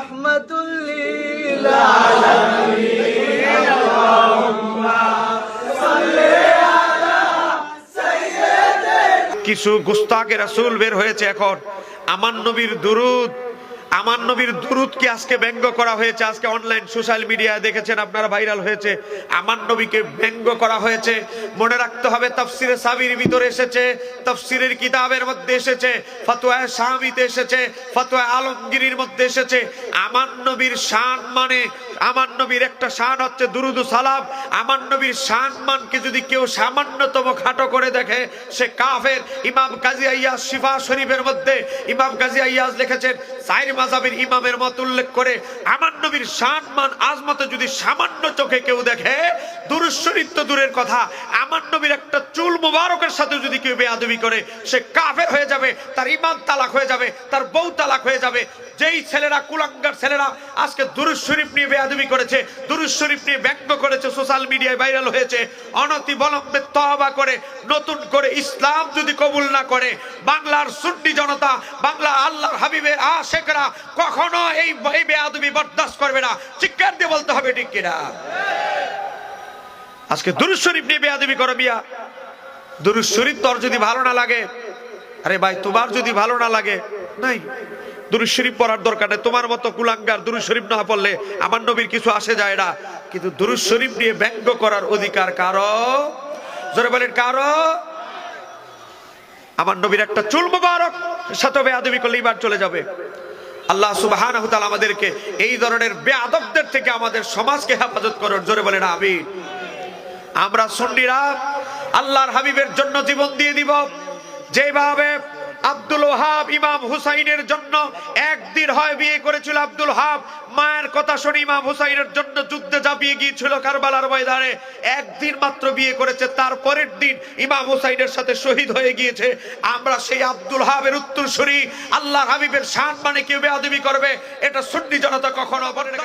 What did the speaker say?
رحمة للعالمين কিছু গুস্তাকে রাসূল বের হয়েছে এখন আমার নবীর দুরুদ আমার নবীর দুরুদকে আজকে ব্যঙ্গ করা হয়েছে? আজকে অনলাইন সোশ্যাল মিডিয়ায় দেখেছেন, আপনারা ভাইরাল হয়েছে। আমার নবীকে ব্যঙ্গ করা হয়েছে। মনে রাখতে হবে, তাফসিরে সাবির ভিতরে এসেছে, তাফসিরের কিতাবের মধ্যে এসেছে, ফতোয়া শামিতে এসেছে, ফতোয়া আলমগীরির মধ্যে এসেছে। আমার নবীর শান মানে আমার নবীর একটা শান হচ্ছে দুরুদু সালাম। আমার নবীর শান মানকে যদি কেউ সামান্যতম খাটো করে দেখে, সে কাফের। ইমাম কাজী আইয়াজ শিফা শরীফের মধ্যে, ইমাম কাজী আইয়াজ লিখেছেন সাইর মাজাবের ইমামের মত উল্লেখ করে আমার নবীর সান মান আজমতে যদি সামান্য চোখে কেউ দেখে দুরুশ্বরিত দূরের কথা। নবীর একটা চুল মুবারকের সাথে যদি কেউ বেয়াদবি করে, সে কাফের হয়ে যাবে, তার ইমান তালাক হয়ে যাবে, তার বউ তালাক হয়ে যাবে। যেই ছেলেরা, কুলাঙ্গার ছেলেরা আজকে দুরুজ শরীফ নিয়ে বেয়াদবি করেছে দুরুজ শরীফ নিয়ে ব্যঙ্গ করেছে, সোশ্যাল মিডিয়ায় ভাইরাল হয়েছে অনতি বলম্বে তহবা করে, নতুন করে ইসলাম যদি কবুল না করে, বাংলার সুন্নি জনতা বাংলা আল্লাহর হাবিবের আশেকরা কখনো এই এই বেয়াদবি বরদাস্ত করবে না। চিৎকার দিয়ে বলতে হবে, ঠিক কিনা? আজকে দুরুজ শরীফ নিয়ে বেয়াদবি করো বিয়া দুরুজ শরীফ তোর যদি ভালো না লাগে, আরে ভাই তোমার যদি ভালো না লাগে, নাই। দুরুজ শরীফ পড়ার দরকার নেই, তোমার মতো কুলাঙ্গার দুরুজ শরীফ না পড়লে আমার নবীর কিছু আসে যায় না। কিন্তু দুরুজ শরীফ নিয়ে ব্যঙ্গ করার অধিকার কারও? জোরে বলেন, কারও? আমার নবীর একটা চুল মুবারক সাথে বেয়াদবি করলে এবার চলে যাবে। আল্লাহ তাআলা আমাদেরকে এই ধরনের বেয়াদবদের থেকে আমাদের সমাজকে হেফাজত করার জোরে বলেন, আমিন। আমরা সুন্নিরা আল্লাহর হাবিবের জন্য জীবন দিয়ে দিব। যেভাবে আব্দুল ওহাব ইমাম হুসাইনের জন্য একদিন হয় বিয়ে করেছিল আব্দুল হাব মায়ের কথা শুনে ইমাম হুসাইনের জন্য যুদ্ধে ঝাঁপিয়ে গিয়েছিল কারবালার ময়দানে। একদিন মাত্র বিয়ে করেছে, তার পরের দিন ইমাম হুসাইনের সাথে শহীদ হয়ে গিয়েছে। আমরা সেই আব্দুল হাবের উত্তর উত্তরসূরি আল্লাহ হাবিবের শান মানে কেউ বেয়াদবি করবে, এটা সুন্নি জনতা কখনো অপরের